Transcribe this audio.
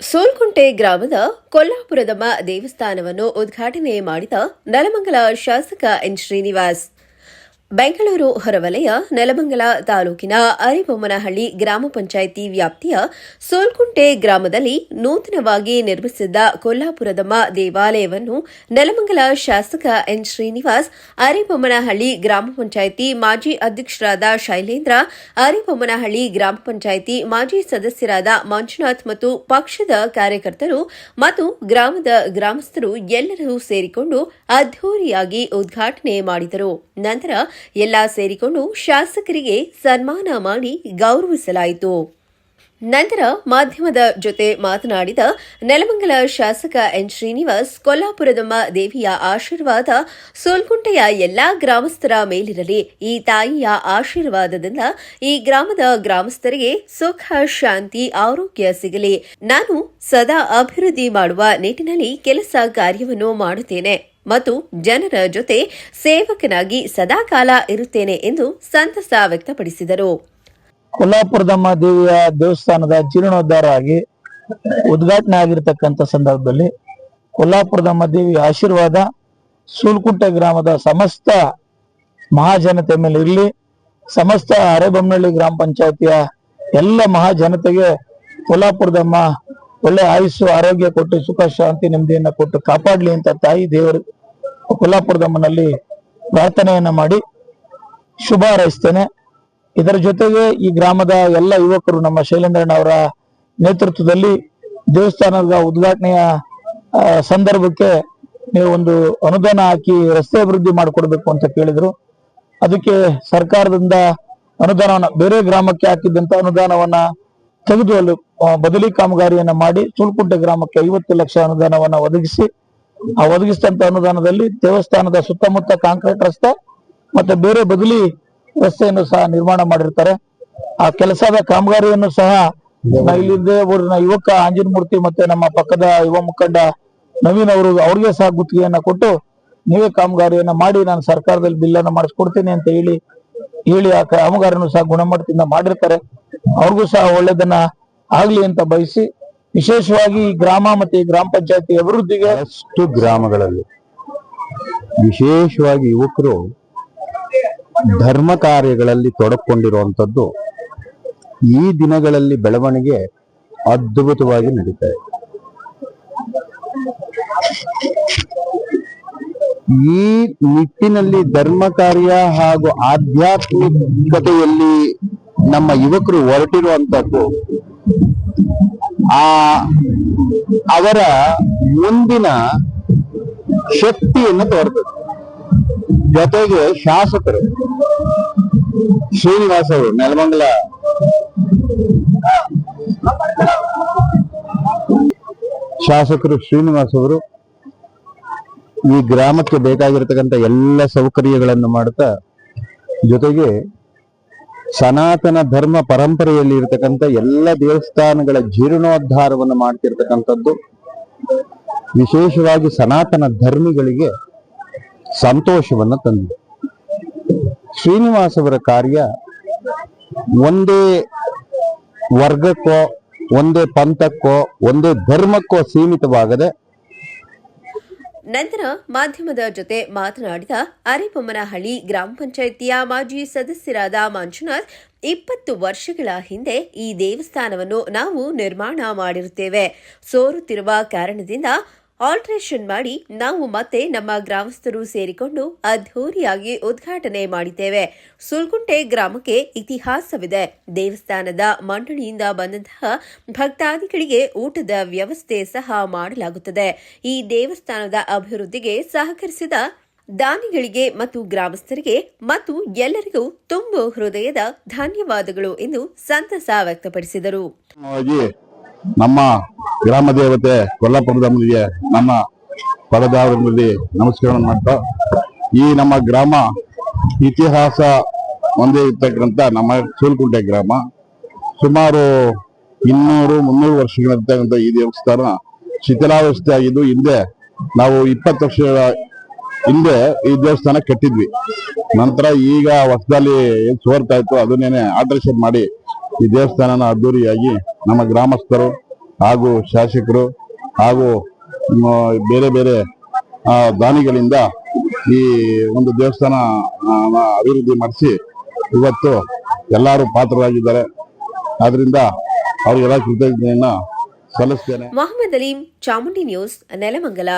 ಸೋಲ್ಕುಂಟೆ ಗ್ರಾಮದ ಕೊಲ್ಲಾಪುರದಮ್ಮ ದೇವಸ್ಥಾನವನ್ನು ಉದ್ಘಾಟನೆ ಮಾಡಿದ ನಲಮಂಗಲ ಶಾಸಕ ಎನ್ ಶ್ರೀನಿವಾಸ್. ಬೆಂಗಳೂರು ಹೊರವಲಯ, ನೆಲಮಂಗಲ ತಾಲೂಕಿನ ಅರಿಬೊಮ್ಮನಹಳ್ಳಿ ಗ್ರಾಮ ಪಂಚಾಯಿತಿ ವ್ಯಾಪ್ತಿಯ ಸೋಲ್ಕುಂಟೆ ಗ್ರಾಮದಲ್ಲಿ ನೂತನವಾಗಿ ನಿರ್ಮಿಸಿದ್ದ ಕೊಲ್ಲಾಪುರದಮ್ಮ ದೇವಾಲಯವನ್ನು ನೆಲಮಂಗಲ ಶಾಸಕ ಎನ್ ಶ್ರೀನಿವಾಸ್, ಅರಿಬೊಮ್ಮನಹಳ್ಳಿ ಗ್ರಾಮ ಪಂಚಾಯಿತಿ ಮಾಜಿ ಅಧ್ಯಕ್ಷರಾದ ಶೈಲೇಂದ್ರ, ಅರಿಬೊಮ್ಮನಹಳ್ಳಿ ಗ್ರಾಮ ಪಂಚಾಯಿತಿ ಮಾಜಿ ಸದಸ್ಯರಾದ ಮಂಜುನಾಥ್ ಮತ್ತು ಪಕ್ಷದ ಕಾರ್ಯಕರ್ತರು ಮತ್ತು ಗ್ರಾಮದ ಗ್ರಾಮಸ್ಥರು ಎಲ್ಲರೂ ಸೇರಿಕೊಂಡು ಅದ್ದೂರಿಯಾಗಿ ಉದ್ಘಾಟನೆ ಮಾಡಿದರು. ನಂತರ ಎಲ್ಲ ಸೇರಿಕೊಂಡು ಶಾಸಕರಿಗೆ ಸನ್ಮಾನ ಮಾಡಿ ಗೌರವಿಸಲಾಯಿತು. ನಂತರ ಮಾಧ್ಯಮದ ಜೊತೆ ಮಾತನಾಡಿದ ನೆಲಮಂಗಲ ಶಾಸಕ ಎನ್ ಶ್ರೀನಿವಾಸ್, ಕೊಲ್ಲಾಪುರದಮ್ಮ ದೇವಿಯ ಆಶೀರ್ವಾದ ಸೋಲ್ಕುಂಟೆಯ ಎಲ್ಲಾ ಗ್ರಾಮಸ್ಥರ ಮೇಲಿರಲಿ. ಈ ತಾಯಿಯ ಆಶೀರ್ವಾದದಿಂದ ಈ ಗ್ರಾಮದ ಗ್ರಾಮಸ್ಥರಿಗೆ ಸುಖ, ಶಾಂತಿ, ಆರೋಗ್ಯ ಸಿಗಲಿ. ನಾನು ಸದಾ ಅಭಿವೃದ್ಧಿ ಮಾಡುವ ನಿಟ್ಟಿನಲ್ಲಿ ಕೆಲಸ ಕಾರ್ಯವನ್ನು ಮಾಡುತ್ತೇನೆ. ಮತ್ತು ಜನರ ಜೊತೆ ಸೇವಕನಾಗಿ ಸದಾಕಾಲ ಇರುತ್ತೇನೆ ಎಂದು ಸಂತಸ ವ್ಯಕ್ತಪಡಿಸಿದರು. ಕೊಲ್ಲಾಪುರದಮ್ಮ ದೇವಿಯ ದೇವಸ್ಥಾನದ ಜೀರ್ಣೋದ್ಧಾರ ಆಗಿ ಉದ್ಘಾಟನೆ ಆಗಿರತಕ್ಕಂತ ಸಂದರ್ಭದಲ್ಲಿ ಕೊಲ್ಲಾಪುರದಮ್ಮ ದೇವಿಯ ಆಶೀರ್ವಾದ ಸೂಲ್ಕುಂಟೆ ಗ್ರಾಮದ ಸಮಸ್ತ ಮಹಾಜನತೆ ಮೇಲೆ ಇರಲಿ. ಸಮಸ್ತ ಅರೆಬೊಮ್ಮನಹಳ್ಳಿ ಗ್ರಾಮ ಪಂಚಾಯತಿಯ ಎಲ್ಲ ಮಹಾಜನತೆಗೆ ಕೊಲ್ಲಾಪುರದಮ್ಮ ಒಳ್ಳೆ ಆಯುಸ್ಸು, ಆರೋಗ್ಯ ಕೊಟ್ಟು, ಸುಖ, ಶಾಂತಿ, ನೆಮ್ಮದಿಯನ್ನ ಕೊಟ್ಟು ಕಾಪಾಡ್ಲಿ ಅಂತ ತಾಯಿ ದೇವರು ಕೊಲ್ಲಾಪುರದಮ್ಮನಲ್ಲಿ ಪ್ರಾರ್ಥನೆಯನ್ನ ಮಾಡಿ ಶುಭ ಹಾರೈಸ್ತೇನೆ. ಇದರ ಜೊತೆಗೆ ಈ ಗ್ರಾಮದ ಎಲ್ಲ ಯುವಕರು, ನಮ್ಮ ಶೈಲೇಂದ್ರಣ್ಣ ಅವರ ನೇತೃತ್ವದಲ್ಲಿ ದೇವಸ್ಥಾನದ ಉದ್ಘಾಟನೆಯ ಸಂದರ್ಭಕ್ಕೆ ನೀವು ಒಂದು ಅನುದಾನ ಹಾಕಿ ರಸ್ತೆ ಅಭಿವೃದ್ಧಿ ಮಾಡಿಕೊಡ್ಬೇಕು ಅಂತ ಕೇಳಿದ್ರು. ಅದಕ್ಕೆ ಸರ್ಕಾರದಿಂದ ಅನುದಾನವನ್ನ, ಬೇರೆ ಗ್ರಾಮಕ್ಕೆ ಹಾಕಿದ್ದಂತ ಅನುದಾನವನ್ನ ತೆಗೆದು ಬದಲಿ ಕಾಮಗಾರಿಯನ್ನ ಮಾಡಿ ಚುಳ್ಕುಂಟೆ ಗ್ರಾಮಕ್ಕೆ ಐವತ್ತು ಲಕ್ಷ ಅನುದಾನವನ್ನ ಒದಗಿಸಿ, ಆ ಒದಗಿಸಿದಂತ ಅನುದಾನದಲ್ಲಿ ದೇವಸ್ಥಾನದ ಸುತ್ತಮುತ್ತ ಕಾಂಕ್ರೀಟ್ ರಸ್ತೆ ಮತ್ತೆ ಬೇರೆ ಬದಲಿ ರಸ್ತೆಯನ್ನು ಸಹ ನಿರ್ಮಾಣ ಮಾಡಿರ್ತಾರೆ. ಆ ಕೆಲಸದ ಕಾಮಗಾರಿಯನ್ನು ಸಹ ಇಲ್ಲಿದ್ದೇ ಇಲ್ಲಿಂದ ಊರಿನ ಯುವಕ ಆಂಜನಮೂರ್ತಿ ಮತ್ತೆ ನಮ್ಮ ಪಕ್ಕದ ಯುವ ಮುಖಂಡ ನವೀನ್ ಅವರು ಅವ್ರಿಗೆ ಸಹ ಗುತ್ತಿಗೆಯನ್ನ ಕೊಟ್ಟು ನೀವೇ ಕಾಮಗಾರಿಯನ್ನ ಮಾಡಿ, ನಾನು ಸರ್ಕಾರದಲ್ಲಿ ಬಿಲ್ ಮಾಡಿಸ್ಕೊಡ್ತೀನಿ ಅಂತ ಹೇಳಿ ಹೇಳಿ ಆ ಕಾಮಗಾರಿಯನ್ನು ಸಹ ಗುಣಮಟ್ಟದಿಂದ ಮಾಡಿರ್ತಾರೆ. ಅವ್ರಿಗೂ ಸಹ ಒಳ್ಳೇದನ್ನ ಆಗ್ಲಿ ಅಂತ ಬಯಸಿ ವಿಶೇಷವಾಗಿ ಈ ಗ್ರಾಮ ಮತ್ತೆ ಈ ಗ್ರಾಮ ಪಂಚಾಯತಿ ಅಭಿವೃದ್ಧಿಗೆ ಅಷ್ಟು ಗ್ರಾಮಗಳಲ್ಲಿ ವಿಶೇಷವಾಗಿ ಯುವಕರು ಧರ್ಮ ಕಾರ್ಯಗಳಲ್ಲಿ ತೊಡಕೊಂಡಿರುವಂತದ್ದು ಈ ದಿನಗಳಲ್ಲಿ ಬೆಳವಣಿಗೆ ಅದ್ಭುತವಾಗಿ ನಡೀತಾ ಇದೆ. ಈ ನಿಟ್ಟಿನಲ್ಲಿ ಧರ್ಮ ಕಾರ್ಯ ಹಾಗೂ ಆಧ್ಯಾತ್ಮಿಕತೆಯಲ್ಲಿ ನಮ್ಮ ಯುವಕರು ಹೊರಟಿರುವಂತದ್ದು ಆ, ಅವರ ಮುಂದಿನ ಶಕ್ತಿಯನ್ನು ತೋರ್ತದೆ. ಜೊತೆಗೆ ಶಾಸಕರು, ಶ್ರೀನಿವಾಸ ಅವರು, ನೆಲಮಂಗಲ, ಶಾಸಕರು ಶ್ರೀನಿವಾಸ ಅವರು ಈ ಗ್ರಾಮಕ್ಕೆ ಬೇಕಾಗಿರತಕ್ಕಂಥ ಎಲ್ಲ ಸೌಕರ್ಯಗಳನ್ನು ಮಾಡ್ತಾ ಜೊತೆಗೆ ಸನಾತನ ಧರ್ಮ ಪರಂಪರೆಯಲ್ಲಿ ಇರತಕ್ಕಂಥ ಎಲ್ಲ ದೇವಸ್ಥಾನಗಳ ಜೀರ್ಣೋದ್ಧಾರವನ್ನು ಮಾಡ್ತಿರ್ತಕ್ಕಂಥದ್ದು, ವಿಶೇಷವಾಗಿ ಸನಾತನ ಧರ್ಮಿಗಳಿಗೆ ಸಂತೋಷವನ್ನು ತಂದಿದೆ. ಶ್ರೀನಿವಾಸವರ ಕಾರ್ಯ ಒಂದೇ ವರ್ಗಕ್ಕೋ, ಒಂದೇ ಪಂಥಕ್ಕೋ, ಒಂದೇ ಧರ್ಮಕ್ಕೋ ಸೀಮಿತವಾಗದೆ ನಂತರ ಮಾಧ್ಯಮದ ಜೊತೆ ಮಾತನಾಡಿದ ಅರೆಬೊಮ್ಮನಹಳ್ಳಿ ಗ್ರಾಮ ಪಂಚಾಯಿತಿಯ ಮಾಜಿ ಸದಸ್ಯರಾದ ಮಂಜುನಾಥ್, ಇಪ್ಪತ್ತು ವರ್ಷಗಳ ಹಿಂದೆ ಈ ದೇವಸ್ಥಾನವನ್ನು ನಾವು ನಿರ್ಮಾಣ ಮಾಡಿರುತ್ತೇವೆ. ಸೋರುತ್ತಿರುವ ಕಾರಣದಿಂದ ಆಲ್ಟ್ರೇಷನ್ ಮಾಡಿ ನಾವು ಮತ್ತೆ ನಮ್ಮ ಗ್ರಾಮಸ್ಥರು ಸೇರಿಕೊಂಡು ಅದ್ಧೂರಿಯಾಗಿ ಉದ್ಘಾಟನೆ ಮಾಡಿದ್ದೇವೆ. ಸುಲ್ಕುಂಟೆ ಗ್ರಾಮಕ್ಕೆ ಇತಿಹಾಸವಿದೆ. ದೇವಸ್ಥಾನದ ಮಂಡಳಿಯಿಂದ ಬಂದಂತಹ ಭಕ್ತಾದಿಗಳಿಗೆ ಊಟದ ವ್ಯವಸ್ಥೆ ಸಹ ಮಾಡಲಾಗುತ್ತದೆ. ಈ ದೇವಸ್ಥಾನದ ಅಭಿವೃದ್ಧಿಗೆ ಸಹಕರಿಸಿದ ದಾನಿಗಳಿಗೆ ಮತ್ತು ಗ್ರಾಮಸ್ಥರಿಗೆ ಮತ್ತು ಎಲ್ಲರಿಗೂ ತುಂಬು ಹೃದಯದ ಧನ್ಯವಾದಗಳು ಎಂದು ಸಂತಸ ವ್ಯಕ್ತಪಡಿಸಿದರು. ನಮ್ಮ ಗ್ರಾಮ ದೇವತೆ ಕೊಲ್ಲಾಪುರದಮ್ಮನಿಗೆ ನಮ್ಮ ಪದದಾವರದಲ್ಲಿ ನಮಸ್ಕಾರ ಮಾಡ್ತಾ, ಈ ನಮ್ಮ ಗ್ರಾಮ ಇತಿಹಾಸ ಒಂದೇ ಇರ್ತಕ್ಕಂಥ ನಮ್ಮ ಸೂಲ್ಕುಂಟೆ ಗ್ರಾಮ. ಸುಮಾರು ಇನ್ನೂರು ಮುನ್ನೂರು ವರ್ಷಗಳಿರ್ತಕ್ಕಂಥ ಈ ದೇವಸ್ಥಾನ ಶಿಥಿಲಾವಸ್ಥೆ ಆಗಿದ್ದು, ಹಿಂದೆ ನಾವು ಇಪ್ಪತ್ತು ವರ್ಷಗಳ ಹಿಂದೆ ಈ ದೇವಸ್ಥಾನ ಕಟ್ಟಿದ್ವಿ. ನಂತರ ಈಗ ಹೊಸದಲ್ಲಿ ಏನ್ ಸೋರ್ತಾ ಇತ್ತು ಅದನ್ನೇನೆ ಆಲ್ಟ್ರೇಷನ್ ಮಾಡಿ ಈ ದೇವಸ್ಥಾನನ ಅದ್ದೂರಿಯಾಗಿ ನಮ್ಮ ಗ್ರಾಮಸ್ಥರು ಹಾಗೂ ಶಾಸಕರು ಹಾಗೂ ಬೇರೆ ಬೇರೆ ದಾನಿಗಳಿಂದ ಈ ಒಂದು ದೇವಸ್ಥಾನ ಅಭಿವೃದ್ಧಿ ಮಾಡಿಸಿ ಇವತ್ತು ಎಲ್ಲರೂ ಪಾತ್ರರಾಗಿದ್ದಾರೆ. ಆದ್ರಿಂದ ಅವರಿಗೆಲ್ಲ ಕೃತಜ್ಞತೆಯನ್ನ ಸಲ್ಲಿಸ್ತೇನೆ. ಮೊಹಮ್ಮದ್ ಅಲೀಂ ಚಾಮುಂಡಿ ನ್ಯೂಸ್, ನೆಲಮಂಗಲ.